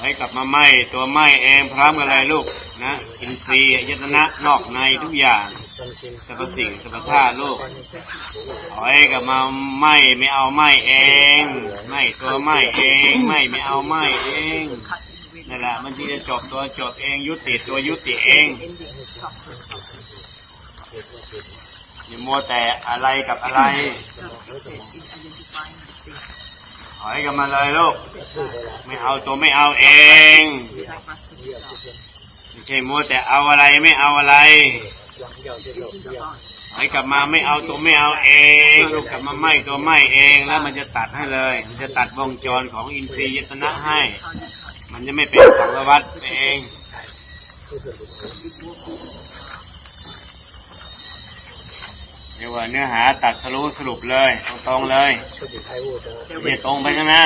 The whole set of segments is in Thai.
ให้กลับมาไหมตัวไหมเองพร้อมกันเลยลูกนะอินทรีย์อายตนะนอกในทุกอย่างสรรพสิ่งสรรพธาตุลูกถอยกลับมาไหมไม่เอาไหมเองไหมตัวไหมเองไหมไม่เอาไหมเองนั่นแหละมันที่จะจบตัวจบเองยุติตัวยุติเองอย่ามัวแต่อะไรกับอะไร ถอยกันมาเลยลูก ไม่เอาตัวไม่เอาเอง ไม่ใช่มัวแต่เอาอะไรไม่เอาอะไรถอยกลับมาไม่เอาตัวไม่เอาเองลูกกลับมาไม่ตัวไม่เองแล้วมันจะตัดให้เลย มันจะตัดวงจรของอินทรียตนะให้ มันจะไม่เป็นสังวัตเอง เดี๋ยวเนื้อหาตัดทะลุสรุปเลย ตรงๆเลยอย่ตรงไปข้างหน้า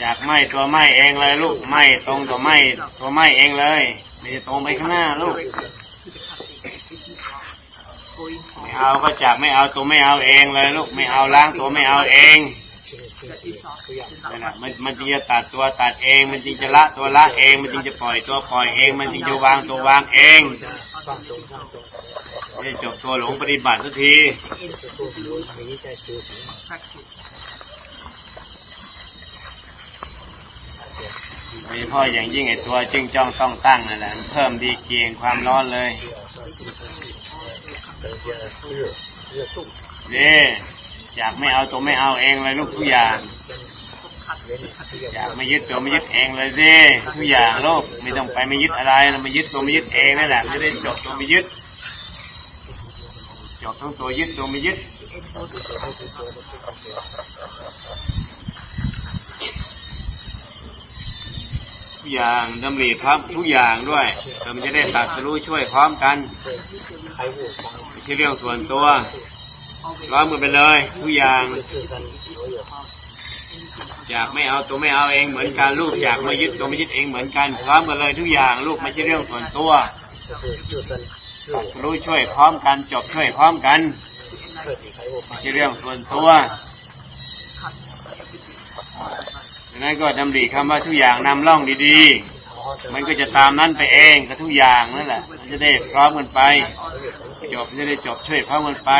อยากไหมตัวไหมเองเลยลูกไหมตรงตัวไหมตัวไหมเองเลยไม่จะตรงไปข้างหน้าลูกไม่เอาก็จับไม่เอาตัวไม่เอาเองเลยลูกไม่เอาล้างตัวไม่เอาเอง มันมันจึงจะตัดตัวตัดเอง มันจึงจะละตัวละเอง มันจึงจะปล่อยตัวปล่อยเอง มันจึงจะวางตัววางเองนี่จบตัวหลงปฏิบัติสักทีมีพ่ออย่างยิ่งไอตัวจึงจ้องต้องตั้งนั่นแหละเพิ่มดีเกียงความร้อนเลยเนี่อยากไม่เอาตัวไม่เอาเองเลยลูกทุกอย่าง ไม่ยึดตัวไม่ยึดเองเลยสิทุกอย่างโลกไม่ต้องไปไม่ยึดอะไรเราไม่ยึดตัวไม่ยึดเองนั่นแหละไม่ได้จบตัวไม่ยึดจบทั้งตัวยึดตัวไม่ยึดทุกอย่างดำริพรับทุกอย่างด้วยเราจะได้ตัดสู้ช่วยพร้อมกันที่เรื่องส่วนตัวร้อมกันไปเลยทุกอย่าง อยากไม่เอาตัวไม่เอาเองเหมือนกันลูกอยากไม่ยึดตัวไม่ยึดเองเหมือนกันพร้อมกันเลยทุกอย่างลูกไม่ใช่เรื่องส่วนตัว รู้ช่วยพร้อมกันจบช่วยพร้อมกันไม่ใช่เรื่องส่วนตัวดังนั้นก็ดำาริคำว่าทุกอย่างนำล่องดีๆ มันก็จะตามนั้นไปเองกับทุกอย่างนั่นแหละจะได้พร้อมกันไปจบจะได้จบช่วยพร้อมกันไป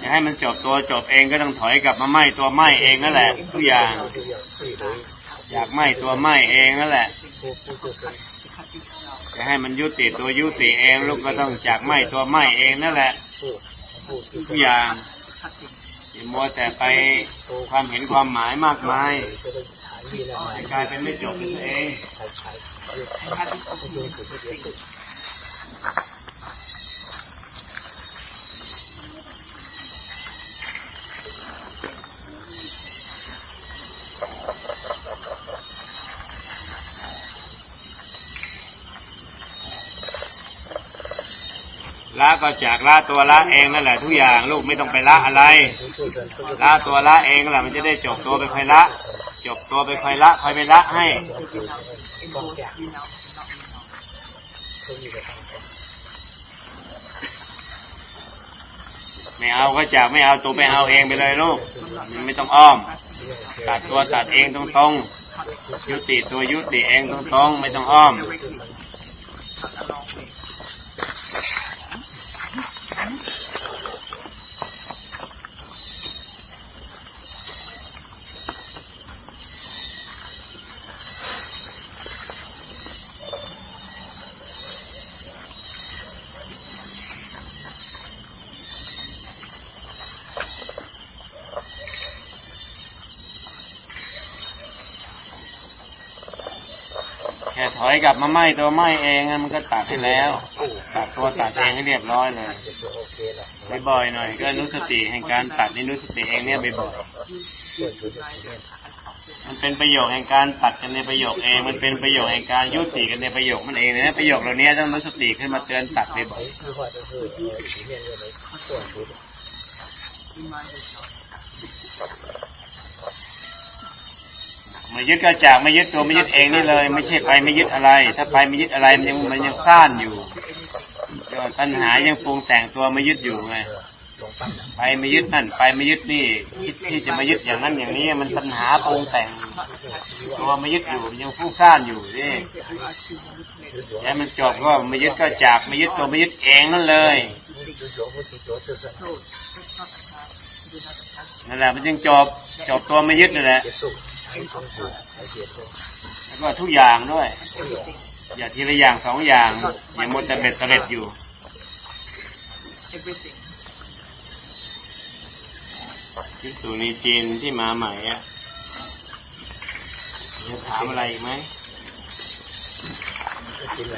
จะให้มันจบตัวจบเองก็ต้องถอยกลับมาไหมตัวไหมเองนั่นแหละทุกอย่างอยากไหมตัวไหมเองนั่นแหละจะให้มันยุติตัวยุติเองลูกก็ต้องจากไหมตัวไหมเองนั่นแหละทุกอย่างมัวแต่ไปความเห็นความหมายมากมายกลายเป็นไม่จบเอง ละก็จากละตัวละเองนั่นแหละทุกอย่างลูกไม่ต้องไปละอะไรละตัวละเองแหละมันจะได้จบตัวไปค่อยละ จบตัวไปค่อยละค่อยไปละให้ อยู่กับธรรไม่เอาก็จะไม่เอาตัวไปเอาเองไปเลยลูกไม่ต้องอ้อม ตัดตัวตัดเองตรงตรงยุติตัวยุติเองตรงตรงไม่ต้องอ้อม ถอยกลับมาไหม้ตัวไหม้เองมันก็ตัดไปแล้ว ตัดตัวตัดเองให้เรียบร้อยเลยบ่อยๆหน่อย ก็นุสติแห่งการตัดนินุสติเองเนี่ยบ่อยๆมันเป็นประโยชน์แห่งการตัดกันในประโยคเอง มันเป็นประโยชน์แห่งการยุติกันในประโยคมันเองเนะประโยคเหล่านี้ต้องนุสติขึ้นมาเตือนตัดบ่อยๆ ไม่ยึดก็จากไม่ยึดตัวไม่ยึดเองนี่เลย ไม่ใช่ไปไม่ยึดอะไร ถ้าไปไม่ยึดอะไรมันยังมันยังซ่านอยู่ปัญหายังปรุงแต่งตัวไม่ยึดอยู่ไงไปไม่ยึดนั่น ไปไม่ยึดนี่คิดที่จะมายึดอย่างนั้นอย่างนี้มันปัญหาปรุงแต่งตัวไม่ยึดอยู่ยังฟุ้งซ่านอยู่นี่แล้วมันจบก็ไม่ยึดก็จากไม่ยึดตัวไม่ยึดเองนั่นเลยนั่นแหละมันจึงจบจบตัวไม่ยึดนั่นแหละ แล้วก็ทุกอย่างด้วย อย่าทีละอย่างสองอย่าง อย่าหมดแต่เบ็ดเสร็จอยู่ที่สูจน์ในจีนที่มาใหม่อะจะถามอะไรอีกไหมไม่เป็นไร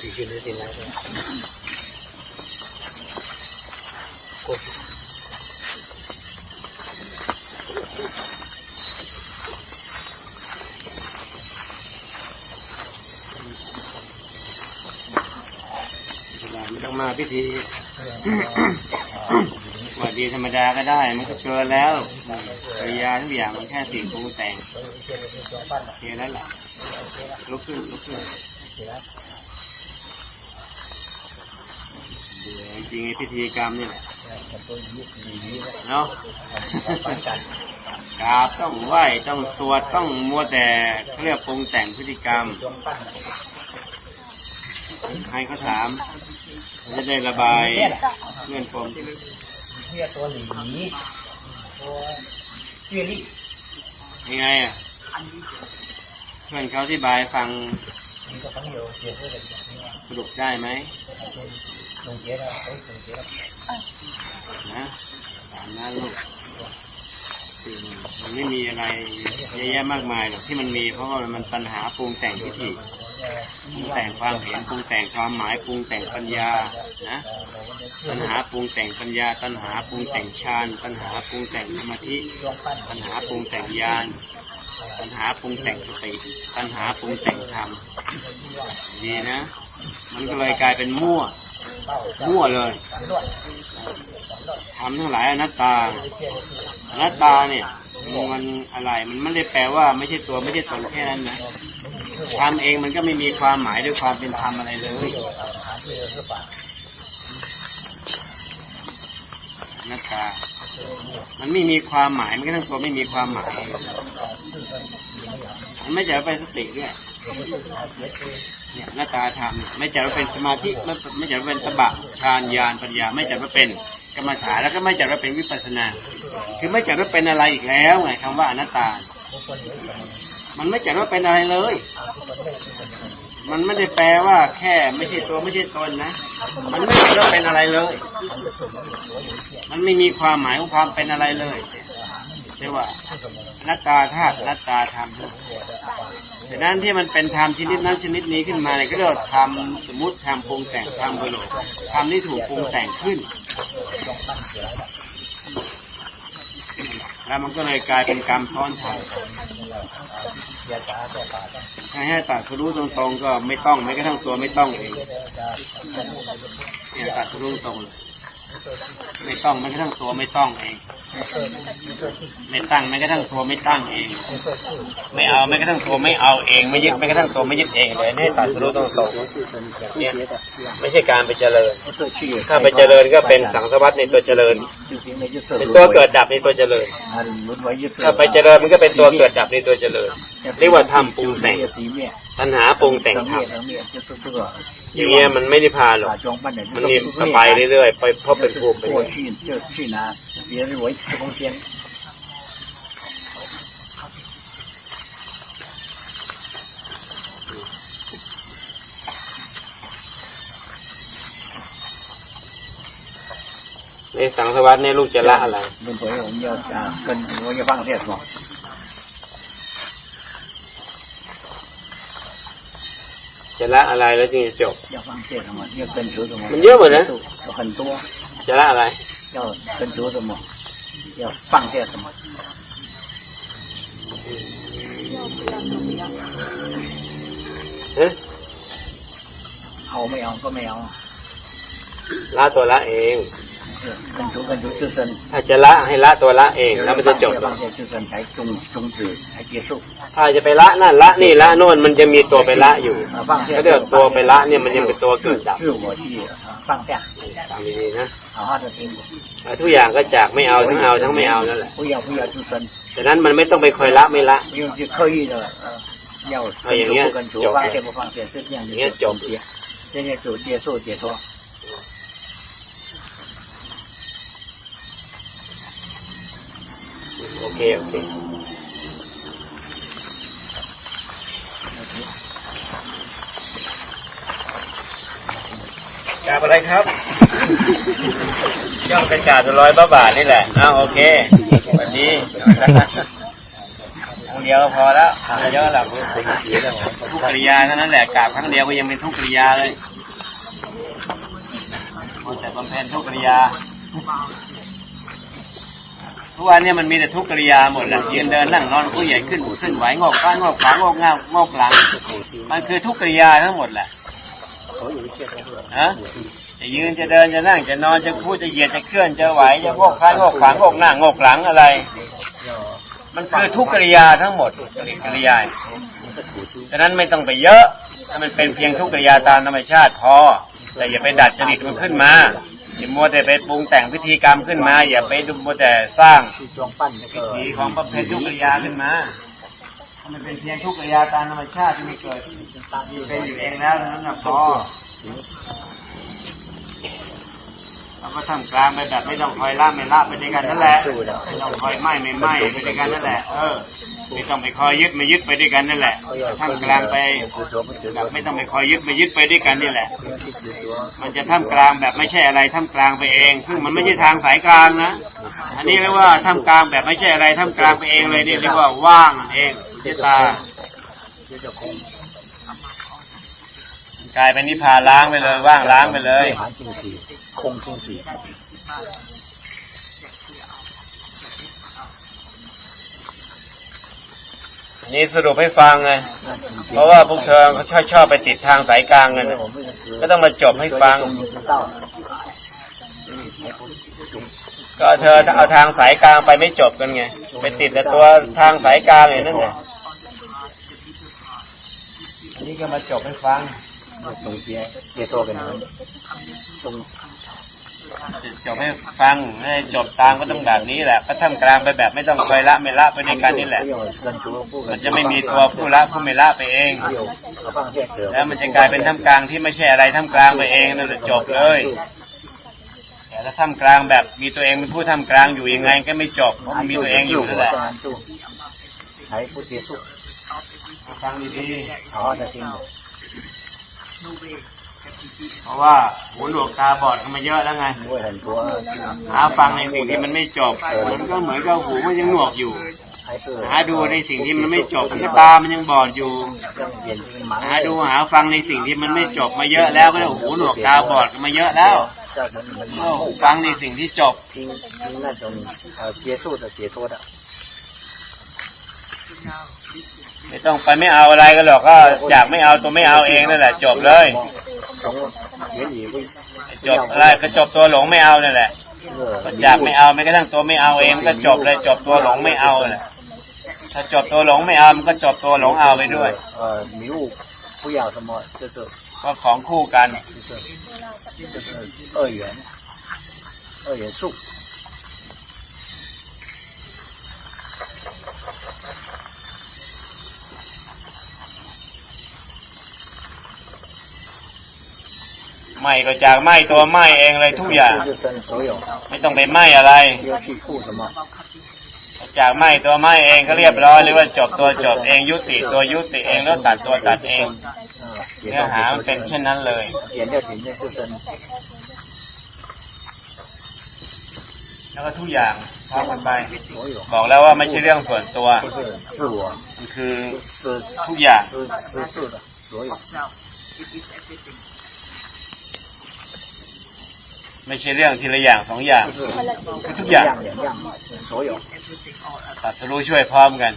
พี่คือไม่เป็นไร กบต้องมาพิธีวัดดีธรรมดาก็ได้ มันก็เชิญแล้วปริยาทุกอย่างมันแค่สิ่งปรุงแต่งเทียแล้วล่ะลุกขึ้นลุกขึ้นจริงไอพิธีกรรมนี่แหละ เนาะครับต้องไหวต้องสวดต้องมัวแต่เครียกปรุงแต่งพฤติกรรม ให้เขาถามจะได้ระบายเงื่อนปมเรียกตัวหนีตัวเชื่อรี่ยังไงอะเพื่อนเขาที่บายฟังสรุปได้ไหม ส่งเจ๊แล้วส่งเจ๊แล้นะตามนั้นลูกมันไม่มีอะไรเยอะแยะมากมายหรอกที่มันมีเพราะว่ามันปัญหาปรุงแต่งทิฏฐิปรุงแต่งความเห็นปรุงแต่งความหมายปรุงแต่งปัญญานะปัญหาปรุงแต่งปัญญาปัญหาปรุงแต่งฌานปัญหาปรุงแต่งสมาธิปัญหาปรุงแต่งญาณปัญหาปรุงแต่งสติปัญหาปรุงแต่งธรรมดีนะ มันก็เลยกลายเป็นมั่ว มั่วเลยทำทั้งหลายอนัตตา อนัตตาเนี่ยมันอะไรมันไม่ได้แปลว่าไม่ใช่ตัวไม่ใช่ตนแค่นั้นนะทำเองมันก็ไม่มีความหมายด้วยความเป็นธรรมอะไรเลยอนัตตา มันไม่มีความหมายมันก็ทั้งตัวไม่มีความหมาย มันไม่จะไปสติด้วย เนี่ยหน้าตาธรรมไม่จัดว่าเป็นสมาธิไม่ไม่จัดว่าเป็นตบะฌานญาณปัญญา ไม่จัดว่าเป็นกรรมฐานแล้วก็ไม่จัดว่าเป็นวิปัสสนา คือไม่จัดว่าเป็นอะไรอีกแล้วไงคำว่าอนัตตา มันไม่จัดว่าเป็นอะไรเลย มันไม่ได้แปลว่า แค่ ไม่ใช่ตัวไม่ใช่ตนนะ มันไม่จัดว่าเป็นอะไรเลย มันไม่มีความหมายของความเป็นอะไรเลย เรียกว่านัตตาธาตุนัตตาธรรมดังนั้นที่มันเป็นธรรมชนิดนั้นชนิดนี้ขึ้นมาเนี่ยก็เรียกว่าธรรมสมมติธรรมปรุงแต่งธรรมบุโรธรรมที่ถูกปรุงแต่งขึ้น แล้วมันก็เลยกลายเป็นกรรมซ้อนทันถ้าให้ตัดสรู้ตรงๆก็ไม่ต้องไม่กระทั่งตัวไม่ต้องเองเนี่ยตัดสรู้ตรงเลย ไม่ต้องไม่กระทั่งตัวไม่ต้องเอง ไม่ตั้งไม่กระทั่งตัวไม่ตั้งเอง ไม่เอาไม่กระทั่งตัวไม่เอาเอง ไม่ยึดไม่กระทั่งตัวไม่ยึดเองเลยนี่ตัดสรู้ตรงๆเนี่ยไม่ใช่การไปเจริญ ถ้าไปเจริญก็เป็นสังสวัตในตัวเจริญ เป็นตัวเกิดดับในตัวเจริญ ถ้าไปเจริญมันก็เป็นตัวเกิดดับในตัวเจริญเรียกว่าทำปรุงแต่งปัญหาปรุงแต่งทำรมเนียมันไม่ได้พาหรอกมันนี่ไปเรื่อยๆไปเพราะเป็นภูมิไปเรื่อยในสังสวัสดิ์นลูกจะละอะไร จะละอะไรแล้วจึงจะจบ 要放下什么？要跟随什么？很多本呢有很多， จะละอะไร 要跟随什么？要放下什么？ เอ๊ะ เอาไม่เอาก็ไม่เอา ละตัวละเอง ถ้าจะละให้ละตัวละเองแล้วมันจะจบถ้าจะไปละนั่นละนี่ละโน่นมันจะมีตัวไปละอยู่ก็เดี๋ยวตัวไปละเนี่ยมันยังเป็นตัวเกิดดับตามดีๆนะทุกอย่างก็จากไม่เอาทั้งเอาทั้งไม่เอานั่นแหละแต่นั้นมันไม่ต้องไปคอยละไม่ละเอาอย่างเงี้ยจบอย่างเงี้ยจบเนี่ยเนี่ยจบเดียสู้เดียทอ โอเค โอเคกาบอะไรครับ ย่อมกระจาดร้อยบาทนี่แหละอ้าวโอเควันนี้องเดียวก็พอแล้วเยอะแล้วทุกกริยาเท่านั้นแหละกราบครั้งเดียวก็ยังเป็นทุกกริยาเลยมัวแต่บำเพ็ญทุกกริยา ทุกวันเนี่ยมันมีแต่ทุกกริยาหมดแหละยืนเดินนั่งนอนผู้ใหญ่ขึ้นหูขึ้นไหวงอกฟ้างอกขางอกงางงอกหลัง มันคือทุกกริยาทั้งหมดแหละฮะจะยืนจะเดินจะนั่งจะนอนจะพูดจะเหยียดจะเคลื่อนจะไหวจะงอกซ้ายงอกขางงอกหน้างอกหลังอะไร มันคือทุกกริยาทั้งหมดกริยาฉะนั้นไม่ต้องไปเยอะถ้ามันเป็นเพียงทุกกริยาตามธรรมชาติพอแต่อย่าไปดัดจริตมันขึ้นมา อย่ามัวแต่ไปปรุงแต่งพิธีกรรมขึ้นมา อย่าไปดูมัวแต่สร้างจงปั้นพิธีของประเพณียุกยาขึ้นมามันเป็นเพียงทุกขยาตามธรรมชาติที่มีเกิดอยู่เป็นอยู่เองแล้วนั้นนะพอเราก็ทำกลางไปแบบไม่ต้องคอยล่าไม่ล่าไปด้วยกันนั่นแหละไม่ต้องคอยไหม้ไม่ไหม้ไปด้วยกันนั่นแหละ เออไม่ต้องไปคอยยึดไม่ยึดไปด้วยกันนั่นแหละทำกลางไปแบบไม่ต้องไปคอยยึดไม่ยึดไปด้วยกันนี่แหละ มันจะท่ามกลางแบบไม่ใช่อะไรท่ามกลางไปเอง ซึ่งมันไม่ใช่ทางสายกลางนะ อันนี้เรียกว่าท่ามกลางแบบไม่ใช่อะไรท่ามกลางไปเองเลยนี่เรียกว่าว่างเองเจตากลายเป็นนิพพานล้างไปเลย ว่างล้างไปเลยคงคงสี นี่สรุปให้ฟังไงเพราะว่าพวกเธอเขาชอบชอบไปติดทางสายกลางกันก็ต้องมาจบให้ฟัง ก็เธอเอาทางสายกลางไปไม่จบกันไงไปติดแต่ตัวทางสายกลางเลยนั่นไงอันนี้ก็มาจบให้ฟังตรงเสียเสียตัวกันตรง จบให้ฟังให้จบตามก็ต้องแบบนี้แหละก็ท่ากลางไปแบบไม่ต้องคอยละไม่ละไปในการนี้แหละ มันจะไม่มีตัวผู้ละผู้ไม่ละไปเอง แล้วมันจะกลายเป็นท่ามกลางที่ไม่ใช่อะไรท่ามกลางไปเองนั่นแหละจบเลยแต่ถ้าท่ามกลางแบบมีตัวเองเป็นผู้ท่ามกลางอยู่ยังไง ก็ไม่จบเพราะมีตัวเองอยู่นั่นแหละใช้พุทธิสุขฟังดีๆขอจะจริง เพราะว่าหูหนวกตาบอดกันมาเยอะแล้วไงหาฟังในสิ่งที่มันไม่จบมันก็เหมือนกับหูมันยังหนวกอยู่หาดูในสิ่งที่มันไม่จบตามันยังบอดอยู่หาดูหาฟังในสิ่งที่มันไม่จบมาเยอะแล้วก็หูหนวกตาบอดกันมาเยอะแล้วฟังในสิ่งที่จบ ไม่ต้องไปไม่เอาอะไรกันหรอกก็จากไม่เอาตัวไม่เอาเองนั่นแหละ จบเลย 从原理会 จบอะไรก็จบตัวหลงไม่เอานั่นแหละ 这 ก็ 个 จากไม่เอาไม่กระทั่งตัวไม่เอาเองมันก็จบเลยจบตัวหลงไม่เอาแหละถ้าจบตัวหลงไม่เอามันก็จบตัวหลงเอาไปด้วย 呃迷雾不要什么，就是 ก็ของคู่กัน 就是就是二元二元素。 ไม่ก็จากไม้ตัวไม้เองเลยทุกอย่าง ไม่ต้องไปไม้อะไรจากไม้ตัวไม้เองเขาเรียบร้อยหรือว่าจบตัวจบเองยุติตัวยุติเองแล้วตัดตัวตัดเองเนื้อหามันเป็นเช่นนั้นเลยแล้วก็ทุกอย่างพร้อมกันไปบอกแล้วว่าไม่ใช่เรื่องส่วนตัวคือทุกอย่าง ไม่ใช่เรื่องทีละอย่างสองอย่าง 就是 คือทุกอย่าง 两样所有， ตัดสรู้ช่วยพร้อมกัน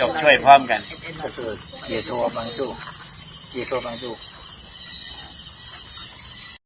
จบช่วยพร้อมกัน 这是解脱帮助，解脱帮助